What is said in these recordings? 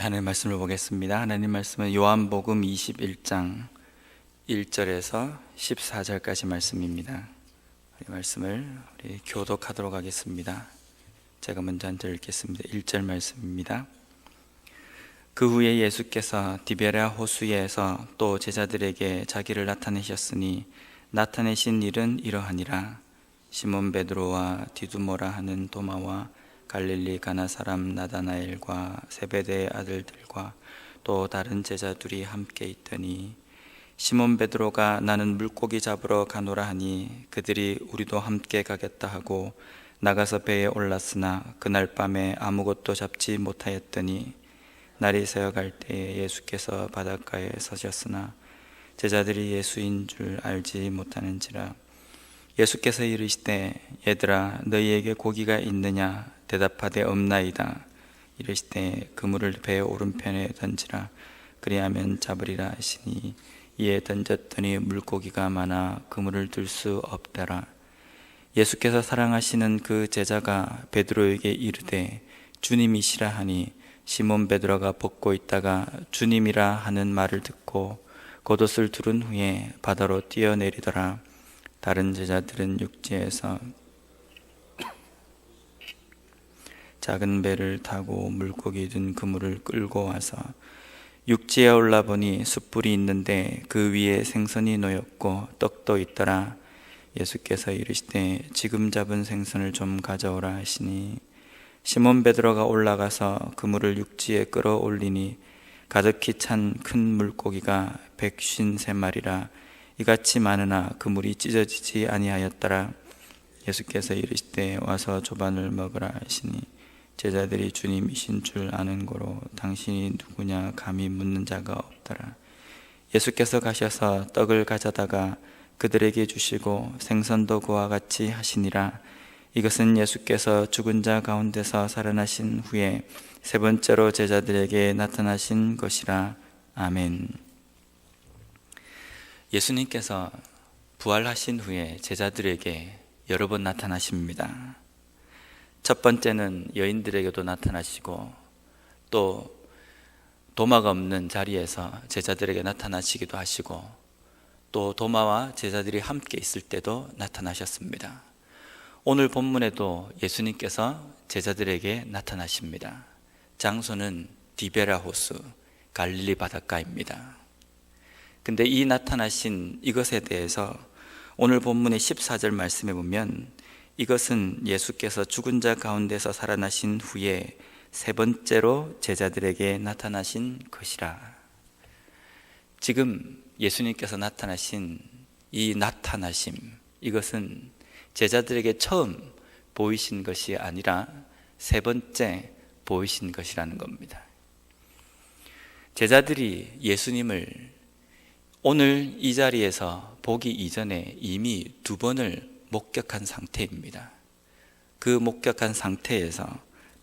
하나님 말씀을 보겠습니다. 하나님 말씀은 요한복음 21장 1절에서 14절까지 말씀입니다. 이 말씀을 우리 교독하도록 하겠습니다. 제가 먼저 한절 읽겠습니다. 1절 말씀입니다. 그 후에 예수께서 디베라 호수에서 또 제자들에게 자기를 나타내셨으니 나타내신 일은 이러하니라 시몬 베드로와 디두모라 하는 도마와 갈릴리 가나 사람 나다나엘과 세베대의 아들들과 또 다른 제자들이 함께 있더니 시몬 베드로가 나는 물고기 잡으러 가노라 하니 그들이 우리도 함께 가겠다 하고 나가서 배에 올랐으나 그날 밤에 아무것도 잡지 못하였더니 날이 새어갈 때에 예수께서 바닷가에 서셨으나 제자들이 예수인 줄 알지 못하는지라 예수께서 이르시되 얘들아 너희에게 고기가 있느냐 대답하되 없나이다. 이르시되 그물을 배의 오른편에 던지라. 그리하면 잡으리라 하시니 이에 던졌더니 물고기가 많아 그물을 들 수 없더라. 예수께서 사랑하시는 그 제자가 베드로에게 이르되 주님이시라 하니 시몬 베드로가 벗고 있다가 주님이라 하는 말을 듣고 겉옷을 두른 후에 바다로 뛰어내리더라. 다른 제자들은 육지에서 작은 배를 타고 물고기 든 그물을 끌고 와서 육지에 올라보니 숯불이 있는데 그 위에 생선이 놓였고 떡도 있더라. 예수께서 이르시되 지금 잡은 생선을 좀 가져오라 하시니 시몬 베드로가 올라가서 그물을 육지에 끌어올리니 가득히 찬 큰 물고기가 백쉰세 마리라. 이같이 많으나 그물이 찢어지지 아니하였더라. 예수께서 이르시되 와서 조반을 먹으라 하시니 제자들이 주님이신 줄 아는 고로 당신이 누구냐 감히 묻는 자가 없더라 예수께서 가셔서 떡을 가져다가 그들에게 주시고 생선도 그와 같이 하시니라 이것은 예수께서 죽은 자 가운데서 살아나신 후에 세 번째로 제자들에게 나타나신 것이라 아멘. 예수님께서 부활하신 후에 제자들에게 여러 번 나타나십니다. 첫 번째는 여인들에게도 나타나시고 또 도마가 없는 자리에서 제자들에게 나타나시기도 하시고 또 도마와 제자들이 함께 있을 때도 나타나셨습니다. 오늘 본문에도 예수님께서 제자들에게 나타나십니다. 장소는 디베라 호수, 갈릴리 바닷가입니다. 근데 이 나타나신 이것에 대해서 오늘 본문의 14절 말씀에 보면 이것은 예수께서 죽은 자 가운데서 살아나신 후에 세 번째로 제자들에게 나타나신 것이라. 지금 예수님께서 나타나신 이 나타나심, 이것은 제자들에게 처음 보이신 것이 아니라 세 번째 보이신 것이라는 겁니다. 제자들이 예수님을 오늘 이 자리에서 보기 이전에 이미 두 번을 목격한 상태입니다. 그 목격한 상태에서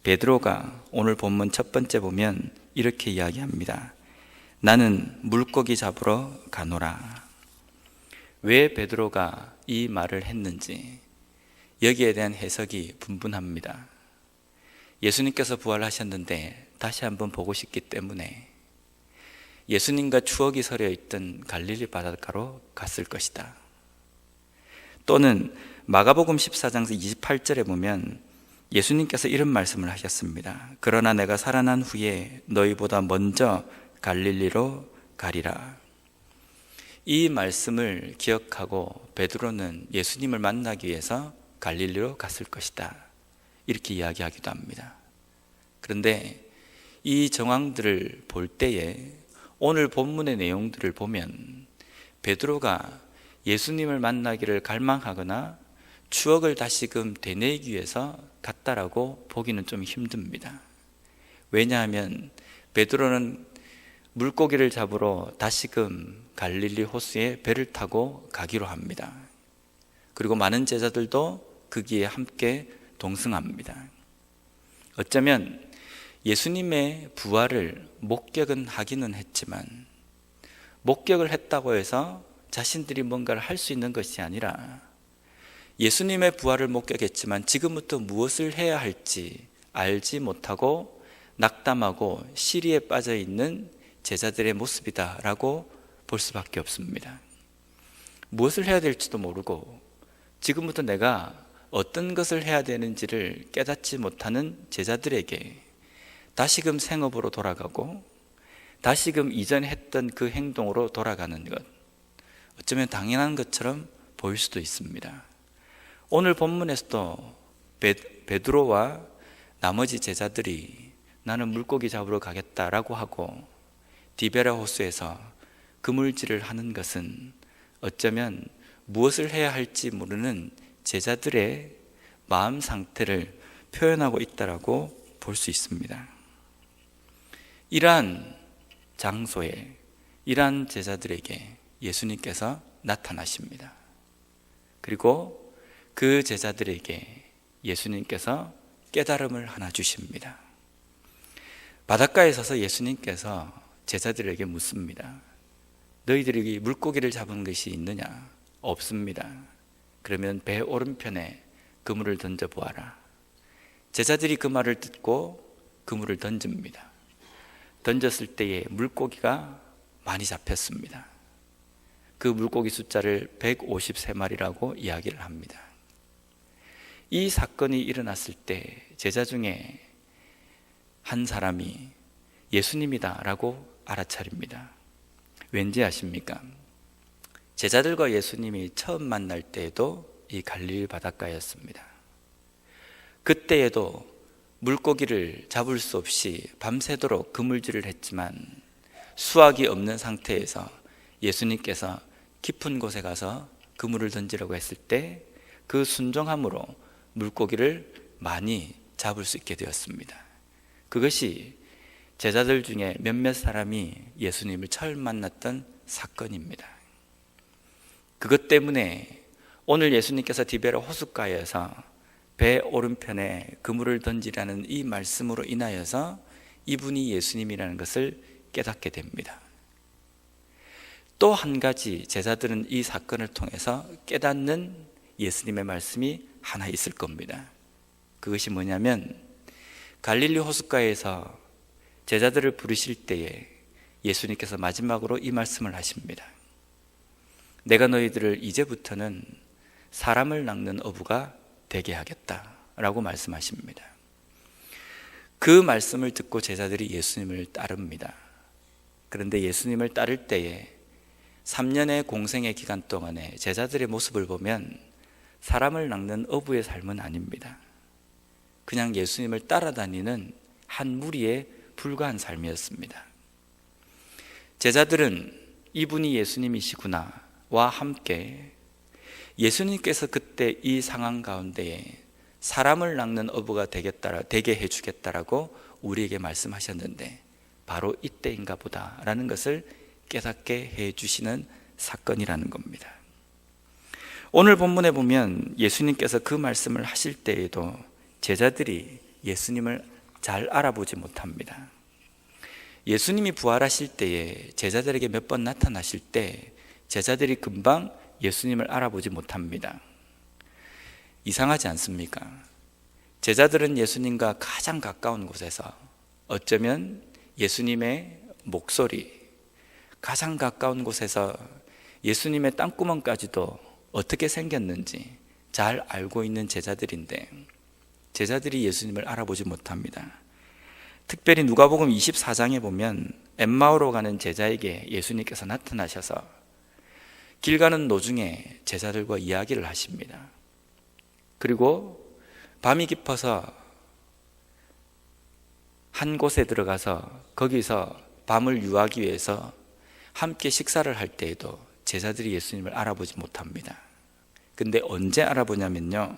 베드로가 오늘 본문 첫 번째 보면 이렇게 이야기합니다. 나는 물고기 잡으러 가노라. 왜 베드로가 이 말을 했는지 여기에 대한 해석이 분분합니다. 예수님께서 부활하셨는데 다시 한번 보고 싶기 때문에 예수님과 추억이 서려 있던 갈릴리 바닷가로 갔을 것이다. 또는 마가복음 14장 28절에 보면 예수님께서 이런 말씀을 하셨습니다. 그러나 내가 살아난 후에 너희보다 먼저 갈릴리로 가리라. 이 말씀을 기억하고 베드로는 예수님을 만나기 위해서 갈릴리로 갔을 것이다. 이렇게 이야기하기도 합니다. 그런데 이 정황들을 볼 때에 오늘 본문의 내용들을 보면 베드로가 예수님을 만나기를 갈망하거나 추억을 다시금 되뇌기 위해서 갔다라고 보기는 좀 힘듭니다. 왜냐하면 베드로는 물고기를 잡으러 다시금 갈릴리 호수에 배를 타고 가기로 합니다. 그리고 많은 제자들도 거기에 함께 동승합니다. 어쩌면 예수님의 부활을 목격은 하기는 했지만 목격을 했다고 해서 자신들이 뭔가를 할 수 있는 것이 아니라 예수님의 부활을 목격했지만 지금부터 무엇을 해야 할지 알지 못하고 낙담하고 시리에 빠져 있는 제자들의 모습이다라고 볼 수밖에 없습니다. 무엇을 해야 될지도 모르고 지금부터 내가 어떤 것을 해야 되는지를 깨닫지 못하는 제자들에게 다시금 생업으로 돌아가고 다시금 이전에 했던 그 행동으로 돌아가는 것 어쩌면 당연한 것처럼 보일 수도 있습니다. 오늘 본문에서도 베, 베드로와 나머지 제자들이 나는 물고기 잡으러 가겠다라고 하고 디베라 호수에서 그물질을 하는 것은 어쩌면 무엇을 해야 할지 모르는 제자들의 마음 상태를 표현하고 있다라고 볼 수 있습니다. 이러한 장소에 이러한 제자들에게 예수님께서 나타나십니다. 그리고 그 제자들에게 예수님께서 깨달음을 하나 주십니다. 바닷가에 서서 예수님께서 제자들에게 묻습니다. 너희들이 물고기를 잡은 것이 있느냐? 없습니다. 그러면 배 오른편에 그물을 던져 보아라. 제자들이 그 말을 듣고 그물을 던집니다. 던졌을 때에 물고기가 많이 잡혔습니다. 그 물고기 숫자를 153마리라고 이야기를 합니다. 이 사건이 일어났을 때 제자 중에 한 사람이 예수님이다라고 알아차립니다. 왠지 아십니까? 제자들과 예수님이 처음 만날 때에도 이 갈릴리 바닷가였습니다. 그때에도 물고기를 잡을 수 없이 밤새도록 그물질을 했지만 수확이 없는 상태에서 예수님께서 깊은 곳에 가서 그물을 던지라고 했을 때 그 순종함으로 물고기를 많이 잡을 수 있게 되었습니다. 그것이 제자들 중에 몇몇 사람이 예수님을 처음 만났던 사건입니다. 그것 때문에 오늘 예수님께서 디베라 호숫가에서 배 오른편에 그물을 던지라는 이 말씀으로 인하여서 이분이 예수님이라는 것을 깨닫게 됩니다. 또 한 가지 제자들은 이 사건을 통해서 깨닫는 예수님의 말씀이 하나 있을 겁니다. 그것이 뭐냐면 갈릴리 호숫가에서 제자들을 부르실 때에 예수님께서 마지막으로 이 말씀을 하십니다. 내가 너희들을 이제부터는 사람을 낚는 어부가 되게 하겠다라고 말씀하십니다. 그 말씀을 듣고 제자들이 예수님을 따릅니다. 그런데 예수님을 따를 때에 3년의 공생의 기간 동안에 제자들의 모습을 보면 사람을 낚는 어부의 삶은 아닙니다. 그냥 예수님을 따라다니는 한 무리에 불과한 삶이었습니다. 제자들은 이분이 예수님이시구나와 함께 예수님께서 그때 이 상황 가운데에 사람을 낚는 어부가 되겠다, 되게 해주겠다라고 우리에게 말씀하셨는데 바로 이때인가 보다라는 것을 깨닫게 해 주시는 사건이라는 겁니다. 오늘 본문에 보면 예수님께서 그 말씀을 하실 때에도 제자들이 예수님을 잘 알아보지 못합니다. 예수님이 부활하실 때에 제자들에게 몇 번 나타나실 때 제자들이 금방 예수님을 알아보지 못합니다. 이상하지 않습니까? 제자들은 예수님과 가장 가까운 곳에서 어쩌면 예수님의 목소리, 가장 가까운 곳에서 예수님의 땅구멍까지도 어떻게 생겼는지 잘 알고 있는 제자들인데 제자들이 예수님을 알아보지 못합니다. 특별히 누가복음 24장에 보면 엠마오로 가는 제자에게 예수님께서 나타나셔서 길 가는 노중에 제자들과 이야기를 하십니다. 그리고 밤이 깊어서 한 곳에 들어가서 거기서 밤을 유하기 위해서 함께 식사를 할 때에도 제자들이 예수님을 알아보지 못합니다. 근데 언제 알아보냐면요.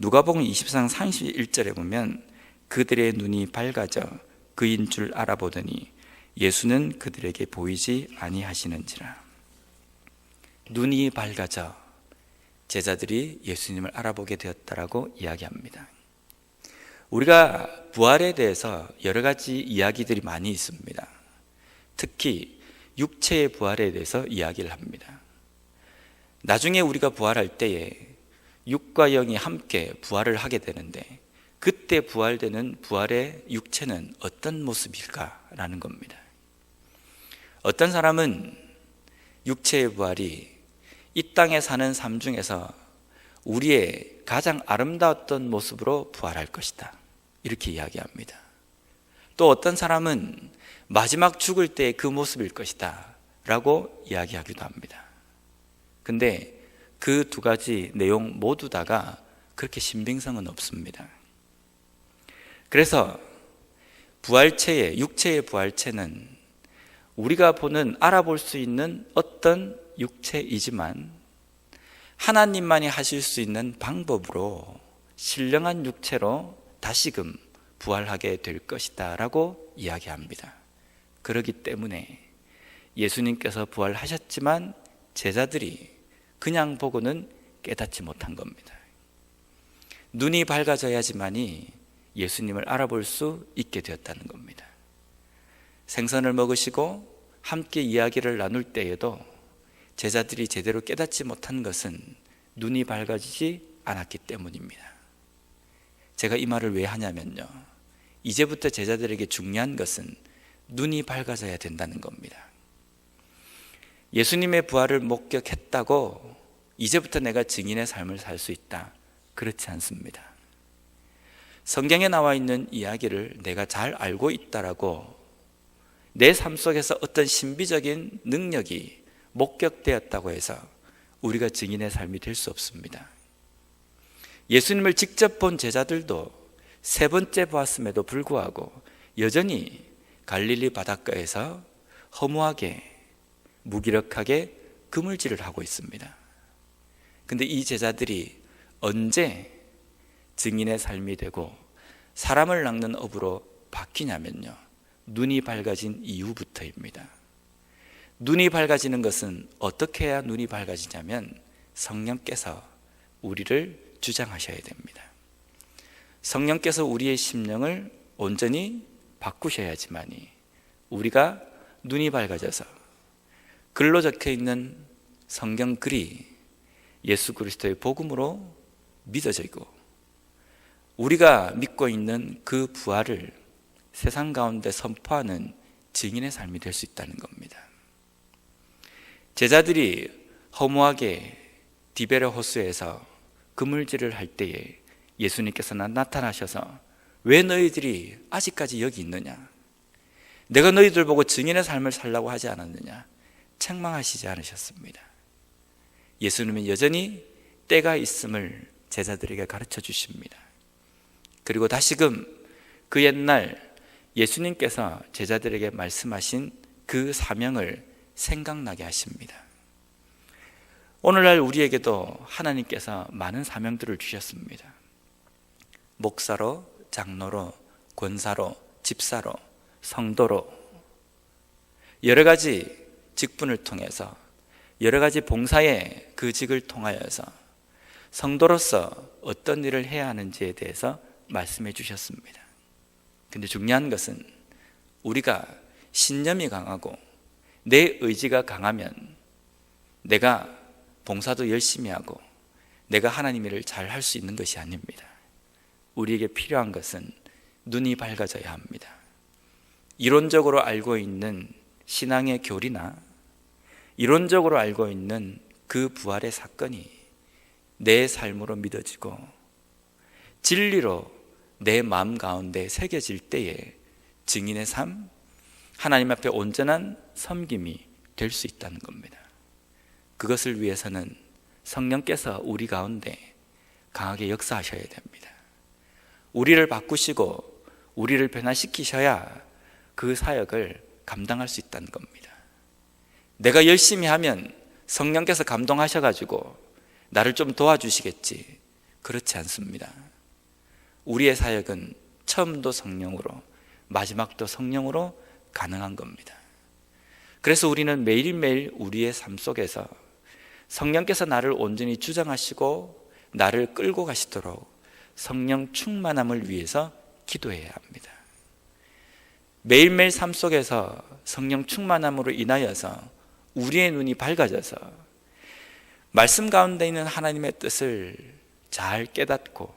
누가복음 24장 31절에 보면 그들의 눈이 밝아져 그인 줄 알아보더니 예수는 그들에게 보이지 아니하시는지라. 눈이 밝아져 제자들이 예수님을 알아보게 되었다라고 이야기합니다. 우리가 부활에 대해서 여러 가지 이야기들이 많이 있습니다. 특히 육체의 부활에 대해서 이야기를 합니다. 나중에 우리가 부활할 때에 육과 영이 함께 부활을 하게 되는데 그때 부활되는 부활의 육체는 어떤 모습일까라는 겁니다. 어떤 사람은 육체의 부활이 이 땅에 사는 삶 중에서 우리의 가장 아름다웠던 모습으로 부활할 것이다. 이렇게 이야기합니다. 또 어떤 사람은 마지막 죽을 때그 모습일 것이다. 라고 이야기하기도 합니다. 근데 그 두 가지 내용 모두 다가 그렇게 신빙성은 없습니다. 그래서 부활체의, 육체의 부활체는 우리가 보는, 알아볼 수 있는 어떤 육체이지만 하나님만이 하실 수 있는 방법으로 신령한 육체로 다시금 부활하게 될 것이다 라고 이야기합니다. 그러기 때문에 예수님께서 부활하셨지만 제자들이 그냥 보고는 깨닫지 못한 겁니다. 눈이 밝아져야지만이 예수님을 알아볼 수 있게 되었다는 겁니다. 생선을 먹으시고 함께 이야기를 나눌 때에도 제자들이 제대로 깨닫지 못한 것은 눈이 밝아지지 않았기 때문입니다. 제가 이 말을 왜 하냐면요. 이제부터 제자들에게 중요한 것은 눈이 밝아져야 된다는 겁니다. 예수님의 부활을 목격했다고 이제부터 내가 증인의 삶을 살 수 있다. 그렇지 않습니다. 성경에 나와 있는 이야기를 내가 잘 알고 있다라고 내 삶 속에서 어떤 신비적인 능력이 목격되었다고 해서 우리가 증인의 삶이 될 수 없습니다. 예수님을 직접 본 제자들도 세 번째 보았음에도 불구하고 여전히 갈릴리 바닷가에서 허무하게 무기력하게 그물질을 하고 있습니다. 근데 이 제자들이 언제 증인의 삶이 되고 사람을 낚는 업으로 바뀌냐면요. 눈이 밝아진 이후부터입니다. 눈이 밝아지는 것은 어떻게 해야 눈이 밝아지냐면 성령께서 우리를 주장하셔야 됩니다. 성령께서 우리의 심령을 온전히 바꾸셔야지만이 우리가 눈이 밝아져서 글로 적혀 있는 성경 글이 예수 그리스도의 복음으로 믿어지고 우리가 믿고 있는 그 부활을 세상 가운데 선포하는 증인의 삶이 될 수 있다는 겁니다. 제자들이 허무하게 디베레 호수에서 그물질을 할 때에 예수님께서 나타나셔서 왜 너희들이 아직까지 여기 있느냐? 내가 너희들 보고 증인의 삶을 살라고 하지 않았느냐? 책망하시지 않으셨습니다. 예수님은 여전히 때가 있음을 제자들에게 가르쳐 주십니다. 그리고 다시금 그 옛날 예수님께서 제자들에게 말씀하신 그 사명을 생각나게 하십니다. 오늘날 우리에게도 하나님께서 많은 사명들을 주셨습니다. 목사로, 장로로, 권사로, 집사로, 성도로 여러 가지 직분을 통해서 여러 가지 봉사의 그 직을 통하여서 성도로서 어떤 일을 해야 하는지에 대해서 말씀해 주셨습니다. 근데 중요한 것은 우리가 신념이 강하고 내 의지가 강하면 내가 봉사도 열심히 하고 내가 하나님 일을 잘 할 수 있는 것이 아닙니다. 우리에게 필요한 것은 눈이 밝아져야 합니다. 이론적으로 알고 있는 신앙의 교리나 이론적으로 알고 있는 그 부활의 사건이 내 삶으로 믿어지고 진리로 내 마음 가운데 새겨질 때에 증인의 삶, 하나님 앞에 온전한 섬김이 될 수 있다는 겁니다. 그것을 위해서는 성령께서 우리 가운데 강하게 역사하셔야 됩니다. 우리를 바꾸시고 우리를 변화시키셔야 그 사역을 감당할 수 있다는 겁니다. 내가 열심히 하면 성령께서 감동하셔가지고 나를 좀 도와주시겠지. 그렇지 않습니다. 우리의 사역은 처음도 성령으로, 마지막도 성령으로 가능한 겁니다. 그래서 우리는 매일매일 우리의 삶 속에서 성령께서 나를 온전히 주장하시고 나를 끌고 가시도록 성령 충만함을 위해서 기도해야 합니다. 매일매일 삶 속에서 성령 충만함으로 인하여서 우리의 눈이 밝아져서 말씀 가운데 있는 하나님의 뜻을 잘 깨닫고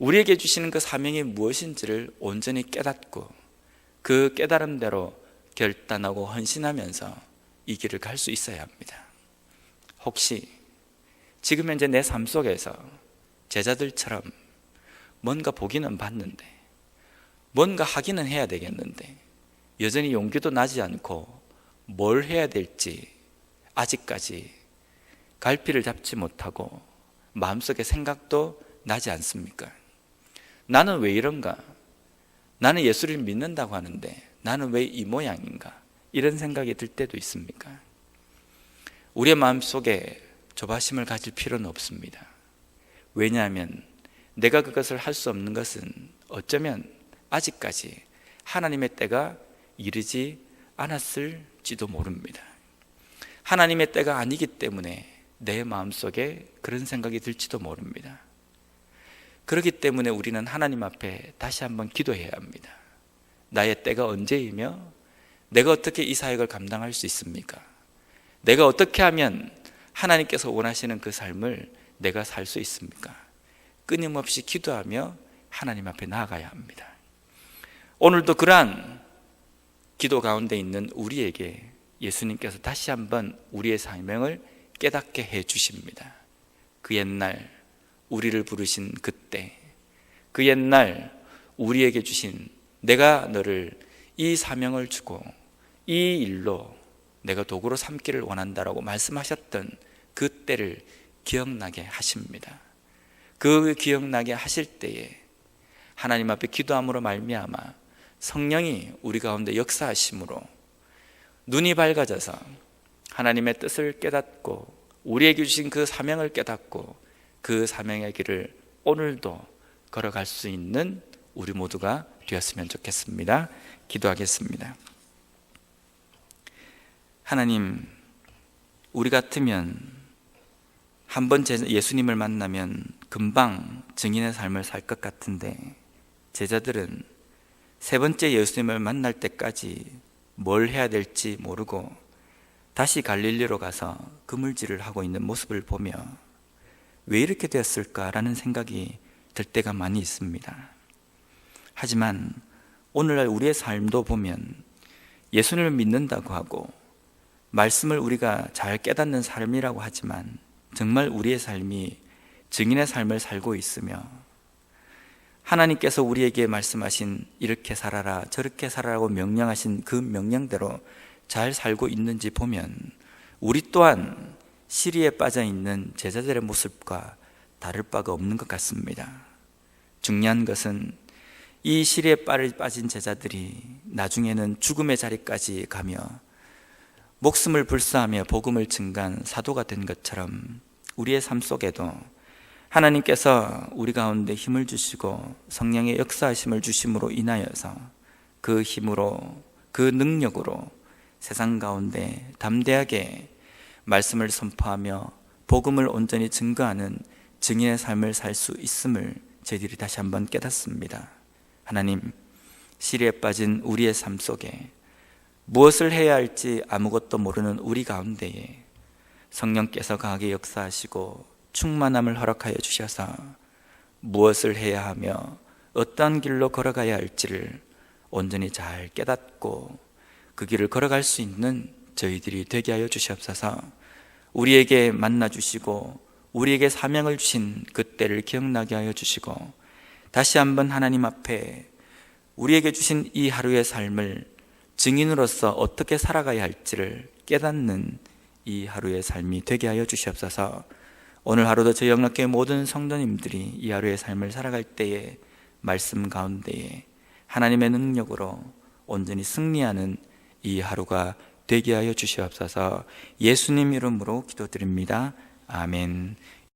우리에게 주시는 그 사명이 무엇인지를 온전히 깨닫고 그 깨달음대로 결단하고 헌신하면서 이 길을 갈 수 있어야 합니다. 혹시 지금 현재 내 삶 속에서 제자들처럼 뭔가 보기는 봤는데 뭔가 하기는 해야 되겠는데 여전히 용기도 나지 않고 뭘 해야 될지 아직까지 갈피를 잡지 못하고 마음속에 생각도 나지 않습니까? 나는 왜 이런가? 나는 예수를 믿는다고 하는데 나는 왜 이 모양인가? 이런 생각이 들 때도 있습니까? 우리의 마음속에 조바심을 가질 필요는 없습니다. 왜냐하면 내가 그것을 할 수 없는 것은 어쩌면 아직까지 하나님의 때가 이르지 않았을지도 모릅니다. 하나님의 때가 아니기 때문에 내 마음속에 그런 생각이 들지도 모릅니다. 그렇기 때문에 우리는 하나님 앞에 다시 한번 기도해야 합니다. 나의 때가 언제이며 내가 어떻게 이 사역을 감당할 수 있습니까? 내가 어떻게 하면 하나님께서 원하시는 그 삶을 내가 살 수 있습니까? 끊임없이 기도하며 하나님 앞에 나아가야 합니다. 오늘도 그러한 기도 가운데 있는 우리에게 예수님께서 다시 한번 우리의 사명을 깨닫게 해 주십니다. 그 옛날 우리를 부르신 그때, 그 옛날 우리에게 주신 내가 너를 이 사명을 주고 이 일로 내가 도구로 삼기를 원한다라고 말씀하셨던 그 때를 기억나게 하십니다. 그 기억나게 하실 때에 하나님 앞에 기도함으로 말미암아 성령이 우리 가운데 역사하심으로 눈이 밝아져서 하나님의 뜻을 깨닫고 우리에게 주신 그 사명을 깨닫고 그 사명의 길을 오늘도 걸어갈 수 있는 우리 모두가 되었으면 좋겠습니다. 기도하겠습니다. 하나님, 우리 같으면 한 번 예수님을 만나면 금방 증인의 삶을 살 것 같은데 제자들은 세 번째 예수님을 만날 때까지 뭘 해야 될지 모르고 다시 갈릴리로 가서 그물질을 하고 있는 모습을 보며 왜 이렇게 되었을까라는 생각이 들 때가 많이 있습니다. 하지만 오늘날 우리의 삶도 보면 예수님을 믿는다고 하고 말씀을 우리가 잘 깨닫는 삶이라고 하지만 정말 우리의 삶이 증인의 삶을 살고 있으며 하나님께서 우리에게 말씀하신 이렇게 살아라 저렇게 살아라고 명령하신 그 명령대로 잘 살고 있는지 보면 우리 또한 시리에 빠져 있는 제자들의 모습과 다를 바가 없는 것 같습니다. 중요한 것은 이 시리에 빠진 제자들이 나중에는 죽음의 자리까지 가며 목숨을 불사하며 복음을 증가한 사도가 된 것처럼 우리의 삶 속에도 하나님께서 우리 가운데 힘을 주시고 성령의 역사하심을 주심으로 인하여서 그 힘으로 그 능력으로 세상 가운데 담대하게 말씀을 선포하며 복음을 온전히 증거하는 증인의 삶을 살 수 있음을 저희들이 다시 한번 깨닫습니다. 하나님, 시리에 빠진 우리의 삶 속에 무엇을 해야 할지 아무것도 모르는 우리 가운데에 성령께서 강하게 역사하시고 충만함을 허락하여 주셔서 무엇을 해야 하며 어떠한 길로 걸어가야 할지를 온전히 잘 깨닫고 그 길을 걸어갈 수 있는 저희들이 되게 하여 주시옵소서. 우리에게 만나 주시고 우리에게 사명을 주신 그때를 기억나게 하여 주시고 다시 한번 하나님 앞에 우리에게 주신 이 하루의 삶을 증인으로서 어떻게 살아가야 할지를 깨닫는 이 하루의 삶이 되게 하여 주시옵소서 오늘 하루도 저희 영락교회 모든 성도님들이 이 하루의 삶을 살아갈 때에 말씀 가운데에 하나님의 능력으로 온전히 승리하는 이 하루가 되게 하여 주시옵소서 예수님 이름으로 기도드립니다. 아멘.